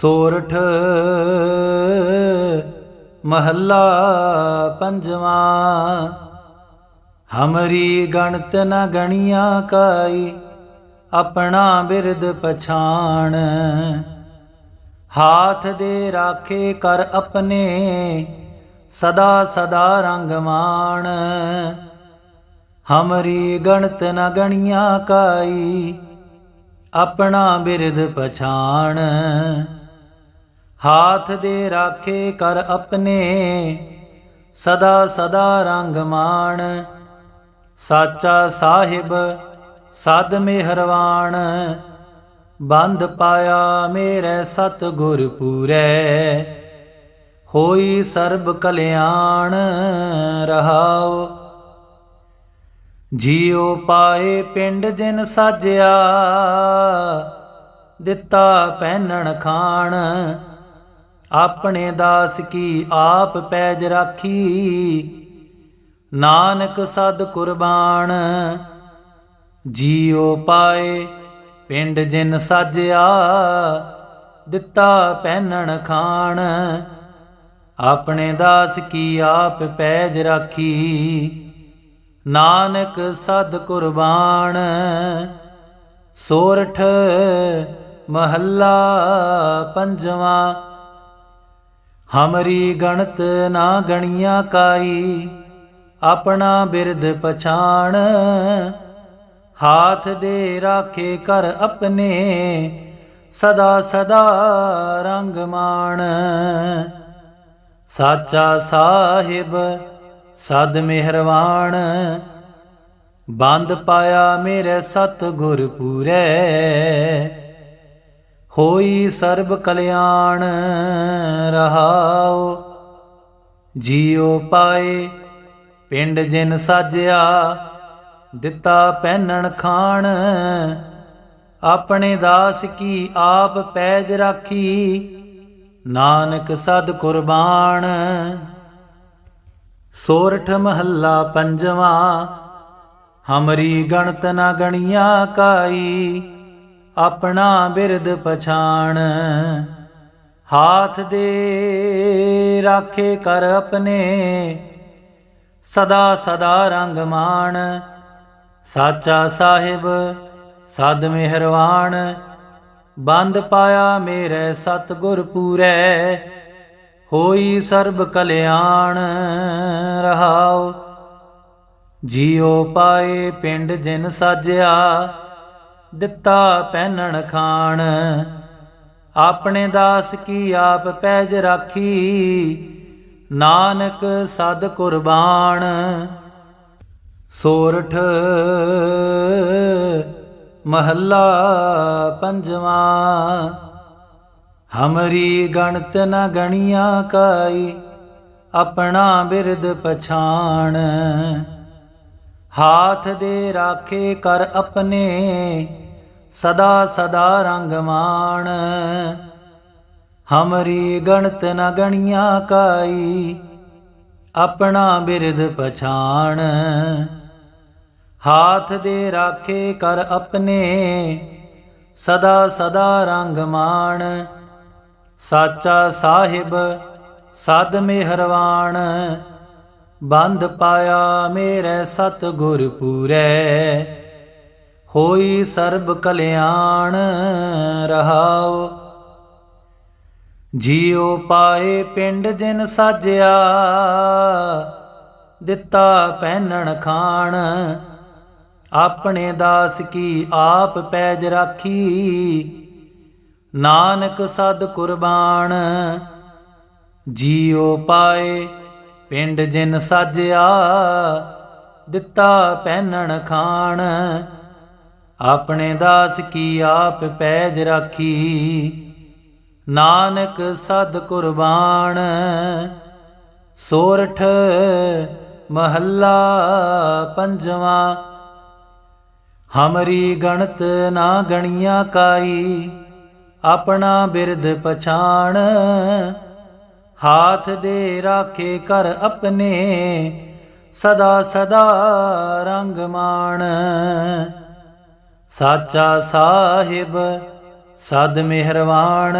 ਸੋਰਠ ਮਹੱਲਾ ਪੰਜਵਾਂ। ਹਮਰੀ ਗਣਤ ਨ ਗਣੀਆਂ ਕਾਈ, ਆਪਣਾ ਬਿਰਦ ਪਛਾਣ। ਹਾਥ ਦੇ ਰਾਖੇ ਕਰ ਆਪਣੇ, ਸਦਾ ਸਦਾ ਰੰਗਮਾਣ ਹਮਰੀ ਗਣਤ ਨ ਗਣੀਆਂ ਕਾਈ, ਆਪਣਾ ਬਿਰਦ ਪਛਾਣ। ਹਾਥ ਦੇ ਰਾਖੇ ਕਰ ਆਪਣੇ, ਸਦਾ ਸਦਾ ਰੰਗ ਮਾਣ। ਸਾਚਾ ਸਾਹਿਬ, ਸਦ ਮਿਹਰਵਾਨ। ਬੰਦ ਪਾਇਆ ਮੇਰੇ ਸਤ ਗੁਰ ਪੂਰੈ, ਹੋਈ ਸਰਬ ਕਲਿਆਣ ਰਹਾਓ ਜੀਉ ਪਾਏ ਪਿੰਡ ਜਿਨ ਸਾਜਿਆ, ਦਿੱਤਾ ਪਹਿਨਣ ਖਾਣ। ਆਪਣੇ ਦਾਸ ਕੀ ਆਪ ਪੈਜ ਰਾਖੀ? ਨਾਨਕ ਸਦ ਕੁਰਬਾਨ, ਜੀਉ ਪਾਏ ਪਿੰਡ ਜਿਨ ਸਾਜਿਆ, ਦਿੱਤਾ ਪਹਿਨਣ ਖਾਣ। ਆਪਣੇ ਦਾਸ ਕੀ ਆਪ ਪੈਜ ਰਾਖੀ? ਨਾਨਕ ਸਦ ਕੁਰਬਾਨ, ਸੋਰਠ ਮਹੱਲਾ ਪੰਜਵਾਂ। ਹਮਰੀ ਗਣਤ ਨਾ ਗਣੀਆਂ ਕਾਈ ਆਪਣਾ ਬਿਰਦ ਪਛਾਣ ਹਾਥ ਦੇ ਰਾਖੇ ਕਰ ਆਪਣੇ ਸਦਾ ਸਦਾ ਰੰਗ ਮਾਣ ਸਾਚਾ ਸਾਹਿਬ ਸਦ ਮਿਹਰਵਾਨ ਬੰਦ ਪਾਇਆ ਮੇਰੇ ਸਤ ਗੁਰ ਪੂਰੈ ਹੋਈ ਸਰਬ ਕਲਿਆਣ ਰਹਾਉ। ਜੀਉ ਪਾਏ ਪਿੰਡ ਜਿਨ ਸਾਜਿਆ, ਦਿੱਤਾ ਪਹਿਨਣ ਖਾਣ। ਆਪਣੇ ਦਾਸ ਕੀ ਆਪ ਪੈਜ ਰਾਖੀ, ਨਾਨਕ ਸਦ ਕੁਰਬਾਨ। ਸੋਰਠ ਮਹੱਲਾ ਪੰਜਵਾ, ਹਮਰੀ ਗਣਤ ਨਾ ਗਣੀਆਂ ਕਾਈ। ਆਪਣਾ ਬਿਰਦ ਪਛਾਣ। ਹਾਥ ਦੇ ਰਾਖੇ ਕਰ ਆਪਣੇ। ਸਦਾ ਸਦਾ ਰੰਗ ਮਾਣ। ਸਾਚਾ ਸਾਹਿਬ, ਸਦ ਮਿਹਰਵਾਨ। ਬੰਦ ਪਾਇਆ ਮੇਰੇ ਸਤ ਗੁਰ ਪੂਰੈ। ਹੋਈ ਸਰਬ ਕਲਿਆਣ, ਰਹਾਉ। ਜੀਉ ਪਾਏ ਪਿੰਡ ਜਿਨ ਸਾਜਿਆ। ਦਿੱਤਾ ਪਹਿਨਣ ਖਾਣ। ਆਪਣੇ ਦਾਸ ਕੀ ਆਪ ਪੈਜ ਰਾਖੀ? ਨਾਨਕ ਸਦ ਕੁਰਬਾਨ। ਸੋਰਠ ਮਹੱਲਾ ਪੰਜਵਾਂ। ਹਮਰੀ ਗਣਤ ਨ ਗਣੀਆਂ ਕਾਈ, ਆਪਣਾ ਬਿਰਦ ਪਛਾਣ। ਹਾਥ ਦੇ ਰਾਖੇ ਕਰ ਆਪਣੇ ਸਦਾ ਸਦਾ ਰੰਗ ਮਾਣ ਹਮਰੀ ਗਣਤ ਨ ਗਣੀਆਂ ਕਾਈ, ਆਪਣਾ ਬਿਰਧ ਪਛਾਣ। ਹਾਥ ਦੇ ਰਾਖੇ ਕਰ ਆਪਣੇ, ਸਦਾ ਸਦਾ ਰੰਗ ਮਾਣ ਸਾਚਾ ਸਾਹਿਬ, ਸਦ ਮਿਹਰਵਾਨ। ਬੰਦ ਪਾਇਆ ਮੇਰੇ ਸਤ ਗੁਰ ਪੂਰੈ। ਹੋਈ ਸਰਬ ਕਲਿਆਣ ਰਹਾਉ। ਜੀਉ ਪਾਏ ਪਿੰਡ ਜਿਨ ਸਾਜਿਆ, ਦਿੱਤਾ ਪਹਿਨਣ ਖਾਣ। ਆਪਣੇ ਦਾਸ ਕੀ ਆਪ ਪੈਜ ਰਾਖੀ, ਨਾਨਕ ਸਦ ਕੁਰਬਾਨ। ਜੀਉ ਪਾਏ ਪਿੰਡ ਜਿਨ ਸਾਜਿਆ, ਦਿੱਤਾ ਪਹਿਨਣ ਖਾਣ। ਆਪਣੇ ਦਾਸ ਕੀ ਆਪ ਪੈਜ ਰਾਖੀ? ਨਾਨਕ ਸਦ ਕੁਰਬਾਨ, ਸੋਰਠ ਮਹੱਲਾ ਪੰਜਵਾਂ। ਹਮਰੀ ਗਣਤ ਨਾ ਗਣੀਆਂ ਕਾਈ, ਆਪਣਾ ਬਿਰਦ ਪਛਾਣ। ਹਾਥ ਦੇ ਰਾਖੇ ਕਰ ਆਪਣੇ, ਸਦਾ ਸਦਾ ਰੰਗ ਮਾਣ। ਸਾਚਾ ਸਾਹਿਬ ਸਦ ਮਿਹਰਵਾਨ,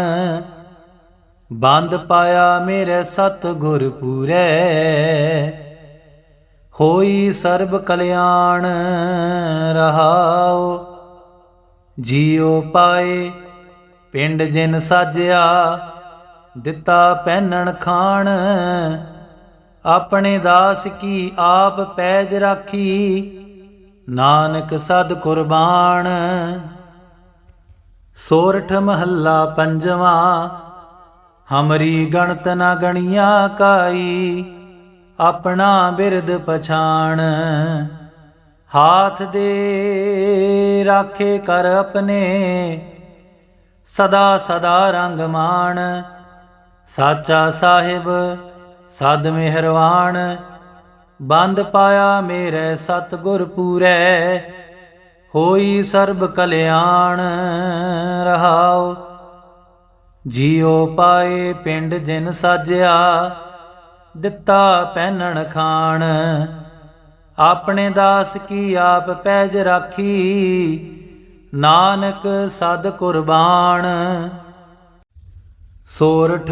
ਬੰਦ ਪਾਇਆ ਮੇਰੇ ਸਤ ਗੁਰ ਪੂਰੈ। ਹੋਈ ਸਰਬ ਕਲਿਆਣ, ਰਹਾਉ ਜੀਉ ਪਾਏ, ਪਿੰਡ ਜਿਨ ਸਾਜਿਆ, ਦਿੱਤਾ ਪਹਿਨਣ ਖਾਣ। ਆਪਣੇ ਦਾਸ ਕੀ ਆਪ ਪੈਜ ਰਾਖੀ ਨਾਨਕ ਸਦ ਕੁਰਬਾਨ। ਸੋਰਠ ਮਹੱਲਾ ਪੰਜਵਾ, ਹਮਰੀ ਗਣਤ ਨਾ ਗਣੀਆਂ ਕਾਈ, ਆਪਣਾ ਬਿਰਦ ਪਛਾਣ। ਹਾਥ ਦੇ ਰਾਖੇ ਕਰ ਆਪਣੇ, ਸਦਾ ਸਦਾ ਰੰਗ ਮਾਣ। ਸਾਚਾ ਸਾਹਿਬ ਸਦ ਮਿਹਰਵਾਨ। ਬੰਦ ਪਾਇਆ ਮੇਰੇ ਸਤ ਪੂਰੈ, ਹੋਈ ਸਰਬ ਕਲਿਆਣ ਰਹਾਉ। ਜੀਉ ਪਾਏ ਪਿੰਡ ਜਿਨ ਸਾਜਿਆ, ਦਿੱਤਾ ਪਹਿਨਣ ਖਾਣ। ਆਪਣੇ ਦਾਸ ਕੀ ਆਪ ਪੈਜ ਰਾਖੀ, ਨਾਨਕ ਸਦ ਕੁਰਬਾਨ। ਸੋਰਠ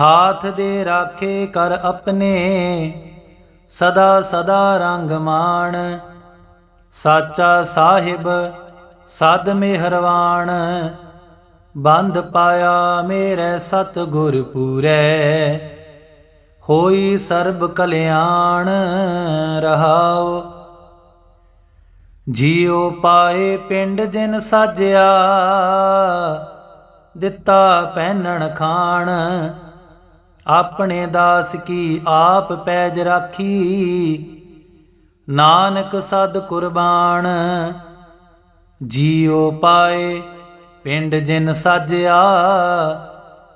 ਹਾਥ ਦੇ ਰਾਖੇ ਕਰ ਆਪਣੇ, ਸਦਾ ਸਦਾ ਰੰਗ ਮਾਣ। ਸਾਚਾ ਸਾਹਿਬ, ਸਦ ਮਿਹਰਵਾਨ। ਬੰਦ ਪਾਇਆ ਮੇਰੇ ਸਤ ਗੁਰ ਪੂਰੈ, ਹੋਈ ਸਰਬ ਕਲਿਆਣ ਰਹਾਉ। ਜੀਉ ਪਾਏ ਪਿੰਡ ਜਿਨ ਸਾਜਿਆ, ਦਿੱਤਾ ਪਹਿਨਣ ਖਾਣ। ਆਪਣੇ ਦਾਸ ਕੀ ਆਪ ਪੈਜ ਰਾਖੀ? ਨਾਨਕ ਸਦ ਕੁਰਬਾਨ, ਜੀਉ ਪਾਏ ਪਿੰਡ ਜਿਨ ਸਾਜਿਆ,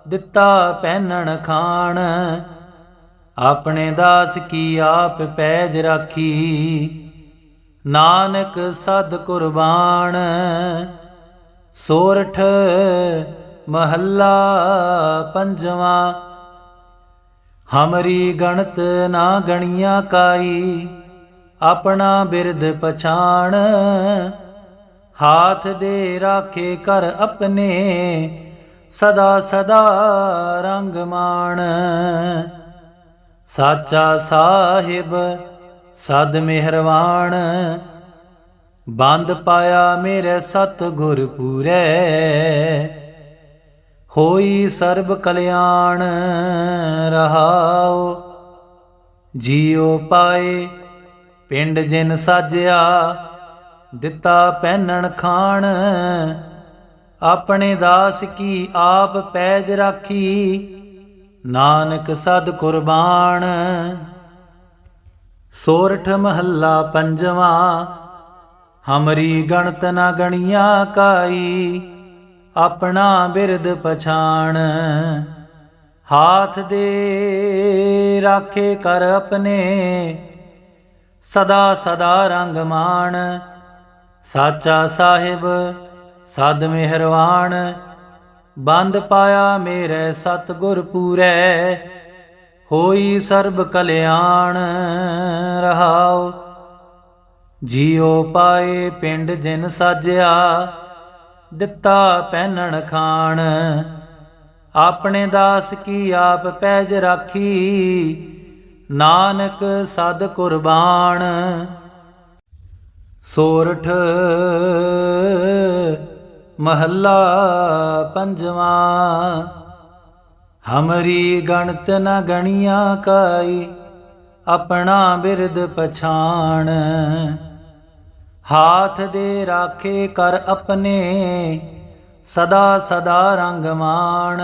ਦਿੱਤਾ ਪਹਿਨਣ ਖਾਣ। ਆਪਣੇ ਦਾਸ ਕੀ ਆਪ ਪੈਜ ਰਾਖੀ? ਨਾਨਕ ਸਦ ਕੁਰਬਾਨ, ਸੋਰਠ ਮਹੱਲਾ ਪੰਜਵਾਂ। ਹਮਰੀ ਗਣਤ ਨਾ ਗਣੀਆਂ ਕਾਈ ਆਪਣਾ ਬਿਰਦ ਪਛਾਣ ਹਾਥ ਦੇ ਰਾਖੇ ਕਰ ਆਪਣੇ ਸਦਾ ਸਦਾ ਰੰਗ ਮਾਣ ਸਾਚਾ ਸਾਹਿਬ ਸਦ ਮਿਹਰਵਾਨ ਬੰਦ ਪਾਇਆ ਮੇਰੇ ਸਤ ਗੁਰ ਪੂਰੈ ਹੋਈ ਸਰਬ ਕਲਿਆਣ ਰਹਾਉ। ਜੀਉ ਪਾਏ ਪਿੰਡ ਜਿਨ ਸਾਜਿਆ, ਦਿੱਤਾ ਪਹਿਨਣ ਖਾਣ। ਆਪਣੇ ਦਾਸ ਕੀ ਆਪ ਪੈਜ ਰਾਖੀ, ਨਾਨਕ ਸਦ ਕੁਰਬਾਨ। ਸੋਰਠ ਮਹੱਲਾ ਪੰਜਵਾ, ਹਮਰੀ ਗਣਤ ਨਾ ਗਣੀਆਂ ਕਾਈ। ਆਪਣਾ ਬਿਰਦ ਪਛਾਣ। ਹਾਥ ਦੇ ਰਾਖੇ ਕਰ ਆਪਣੇ। ਸਦਾ ਸਦਾ ਰੰਗ ਮਾਣ। ਸਾਚਾ ਸਾਹਿਬ, ਸਦ ਮਿਹਰਵਾਨ। ਬੰਦ ਪਾਇਆ ਮੇਰੇ ਸਤ ਪੂਰੈ। ਹੋਈ ਸਰਬ ਕਲਿਆਣ, ਰਹਾਉ। ਜੀਉ ਪਾਏ ਪਿੰਡ ਜਿਨ ਸਾਜਿਆ। ਦਿੱਤਾ ਪਹਿਨਣ ਖਾਣ। ਆਪਣੇ ਦਾਸ ਕੀ ਆਪ ਪੈਜ ਰਾਖੀ। ਨਾਨਕ ਸਦ ਕੁਰਬਾਨ। ਸੋਰਠ ਮਹੱਲਾ ਪੰਜਵਾਂ। ਹਮਰੀ ਗਣਤ ਨ ਗਣੀਆਂ ਕਾਈ, ਆਪਣਾ ਬਿਰਦ ਪਛਾਣ। ਹਾਥ ਦੇ ਰਾਖੇ ਕਰ ਆਪਣੇ, ਸਦਾ ਸਦਾ ਰੰਗਮਾਣ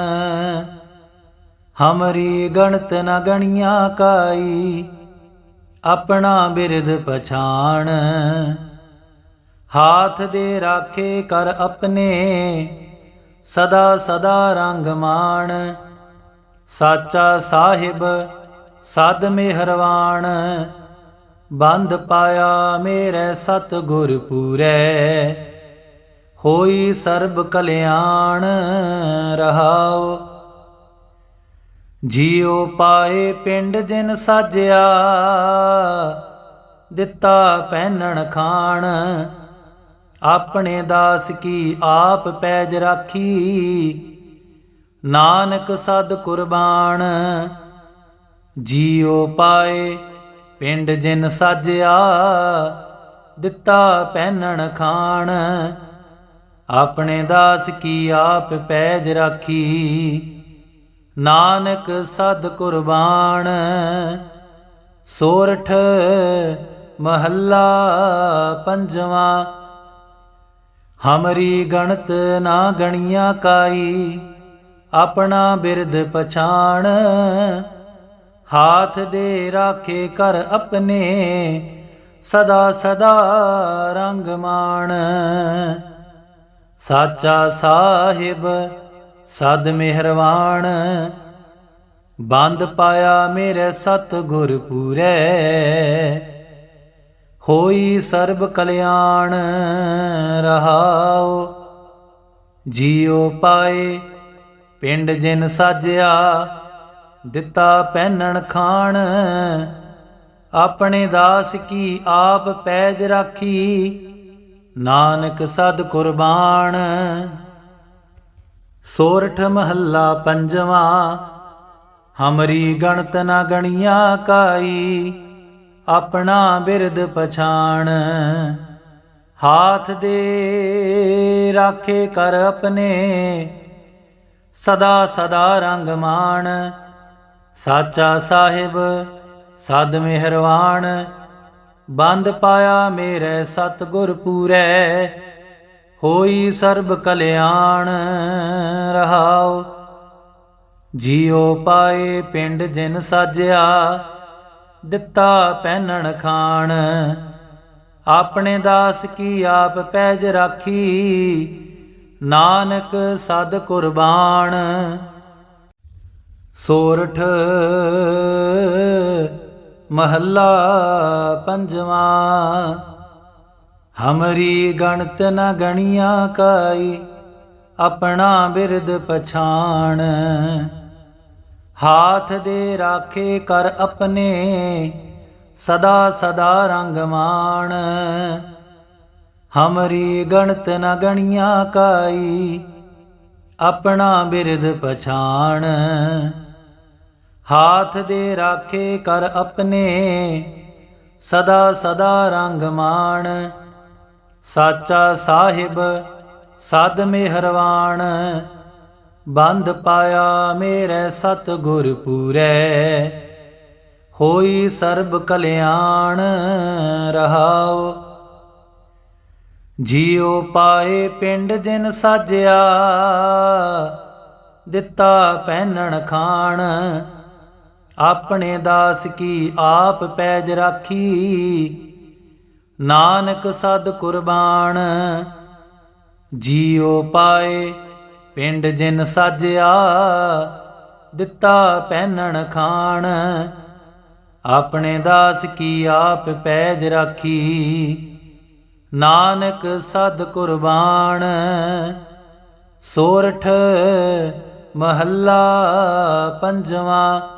ਹਮਰੀ ਗਣਤ ਨ ਗਣੀਆਂ ਕਾਈ, ਆਪਣਾ ਬਿਰਧ ਪਛਾਣ। ਹਾਥ ਦੇ ਰਾਖੇ ਕਰ ਆਪਣੇ, ਸਦਾ ਸਦਾ ਰੰਗ ਮਾਣ। ਸਾਚਾ ਸਾਹਿਬ, ਸਦ ਮਿਹਰਵਾਨ। ਬੰਦ ਪਾਇਆ ਮੇਰੇ ਸਤ ਗੁਰ ਪੂਰੈ। ਹੋਈ ਸਰਬ ਕਲਿਆਣ ਰਹਾਉ। ਜੀਉ ਪਾਏ ਪਿੰਡ ਜਿਨ ਸਾਜਿਆ, ਦਿੱਤਾ ਪਹਿਨਣ ਖਾਣ। ਆਪਣੇ ਦਾਸ ਕੀ ਆਪ ਪੈਜ ਰਾਖੀ, ਨਾਨਕ ਸਦ ਕੁਰਬਾਨ। ਜੀਉ ਪਾਏ ਪਿੰਡ ਜਿਨ ਸਾਜਿਆ, ਦਿੱਤਾ ਪਹਿਨਣ ਖਾਣ। ਆਪਣੇ ਦਾਸ ਕੀ ਆਪ ਪੈਜ ਰਾਖੀ। ਨਾਨਕ ਸਦ ਕੁਰਬਾਨ। ਸੋਰਠ ਮਹੱਲਾ ਪੰਜਵਾਂ। ਹਮਰੀ ਗਣਤ ਨਾ ਗਣੀਆਂ ਕਾਈ, ਆਪਣਾ ਬਿਰਧ ਪਛਾਣ। ਹਾਥ ਦੇ ਰਾਖੇ ਕਰ ਆਪਣੇ, ਸਦਾ ਸਦਾ ਰੰਗ ਮਾਣ। ਸਾਚਾ ਸਾਹਿਬ, ਸਦ ਮਿਹਰਵਾਨ। ਬੰਦ ਪਾਇਆ ਮੇਰੇ ਸਤ ਗੁਰ ਪੂਰੈ, ਹੋਈ ਸਰਬ ਕਲਿਆਣ ਰਹਾਉ। ਜੀਉ ਪਾਏ ਪਿੰਡ ਜਿਨ ਸਾਜਿਆ ਦਿੱਤਾ ਪਹਿਨਣ ਖਾਣ। ਆਪਣੇ ਦਾਸ ਕੀ ਆਪ ਪੈਜ ਰਾਖੀ। ਨਾਨਕ ਸਦ ਕੁਰਬਾਨ। ਸੋਰਠ ਮਹੱਲਾ ਪੰਜਵਾਂ। ਹਮਰੀ ਗਣਤ ਨਾ ਗਣੀਆਂ ਕਾਈ। ਆਪਣਾ ਬਿਰਦ ਪਛਾਣ। ਹਾਥ ਦੇ ਰਾਖੇ ਕਰ ਆਪਣੇ। ਸਦਾ ਸਦਾ ਰੰਗ ਮਾਣ। ਸਾਚਾ ਸਾਹਿਬ, ਸਦ ਮਿਹਰਵਾਨ, ਬੰਦ ਪਾਇਆ ਮੇਰੇ ਸਤ ਗੁਰ ਪੂਰੈ, ਹੋਈ ਸਰਬ ਕਲਿਆਣ, ਰਹਾਉ। ਜੀਉ ਪਾਏ ਪਿੰਡ ਜਿਨ ਸਾਜਿਆ, ਦਿੱਤਾ ਪਹਿਨਣ ਖਾਣ। ਆਪਣੇ ਦਾਸ ਕੀ ਆਪ ਪੈਜ ਰਾਖੀ, ਨਾਨਕ ਸਦ ਕੁਰਬਾਨ। ਸੋਰਠ ਮਹੱਲਾ ਪੰਜਵਾਂ। ਹਮਰੀ ਗਣਤ ਨ ਗਣੀਆਂ ਕਾਈ, ਆਪਣਾ ਬਿਰਦ ਪਛਾਣ। ਹਾਥ ਦੇ ਰਾਖੇ ਕਰ ਆਪਣੇ, ਸਦਾ ਸਦਾ ਰੰਗਮਾਣ ਹਮਰੀ ਗਣਤ ਨ ਗਣੀਆਂ ਕਾਈ, ਆਪਣਾ ਬਿਰਦ ਪਛਾਣ। ਹਾਥ ਦੇ ਰਾਖੇ ਕਰ ਆਪਣੇ, ਸਦਾ ਸਦਾ ਰੰਗ ਮਾਣ। ਸਾਚਾ ਸਾਹਿਬ, ਸਦ ਮਿਹਰਵਾਨ। ਬੰਦ ਪਾਇਆ ਮੇਰੇ ਸਤ ਗੁਰ ਪੂਰੈ, ਹੋਈ ਸਰਬ ਕਲਿਆਣ ਰਹਾਉ। ਜੀਉ ਪਾਏ ਪਿੰਡ ਜਿਨ ਸਾਜਿਆ, ਦਿੱਤਾ ਪਹਿਨਣ ਖਾਣ। ਆਪਣੇ ਦਾਸ ਕੀ ਆਪ ਪੈਜ ਰਾਖੀ? ਨਾਨਕ ਸਦ ਕੁਰਬਾਨ, ਜੀਉ ਪਾਏ ਪਿੰਡ ਜਿਨ ਸਾਜਿਆ, ਦਿੱਤਾ ਪਹਿਨਣ ਖਾਣ। ਆਪਣੇ ਦਾਸ ਕੀ ਆਪ ਪੈਜ ਰਾਖੀ? ਨਾਨਕ ਸਦ ਕੁਰਬਾਨ, ਸੋਰਠ ਮਹੱਲਾ ਪੰਜਵਾਂ।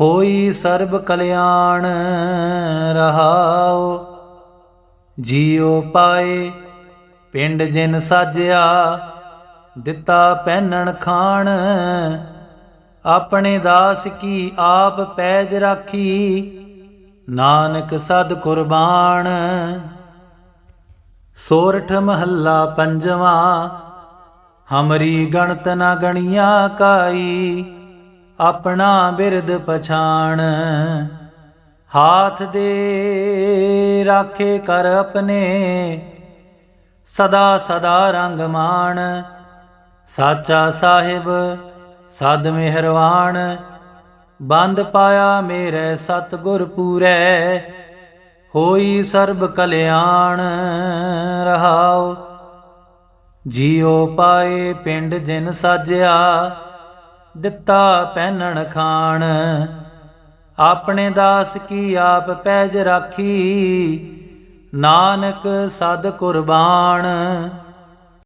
ਹੋਈ ਸਰਬ ਕਲਿਆਣ ਰਹਾਉ। ਜੀਉ ਪਾਏ, ਪਿੰਡ ਜਿਨ ਸਾਜਿਆ, ਦਿੱਤਾ ਪਹਿਨਣ ਖਾਣ। ਆਪਣੇ ਦਾਸ ਕੀ ਆਪ ਪੈਜ ਰਾਖੀ, ਨਾਨਕ ਸਦ ਕੁਰਬਾਨ। ਸੋਰਠ ਮਹੱਲਾ ਪੰਜਵਾਂ, ਹਮਰੀ ਗਣਤ ਨਾ ਗਣੀਆਂ ਕਾਈ। ਆਪਣਾ ਬਿਰਦ ਪਛਾਣ। ਹਾਥ ਦੇ ਰਾਖੇ ਕਰ ਆਪਣੇ। ਸਦਾ ਸਦਾ ਰੰਗ ਮਾਣ। ਸਾਚਾ ਸਾਹਿਬ, ਸਦ ਮਿਹਰਵਾਨ। ਬੰਦ ਪਾਇਆ ਮੇਰੇ ਸਤਗੁਰ ਪੂਰੈ। ਹੋਈ ਸਰਬ ਕਲਿਆਣ, ਰਹਾਉ। ਜੀਉ ਪਾਏ ਪਿੰਡ ਜਿਨ ਸਾਜਿਆ। ਦਿੱਤਾ ਪਹਿਨਣ ਖਾਣ। ਆਪਣੇ ਦਾਸ ਕੀ ਆਪ ਪੈਜ ਰਾਖੀ। ਨਾਨਕ ਸਦ ਕੁਰਬਾਨ।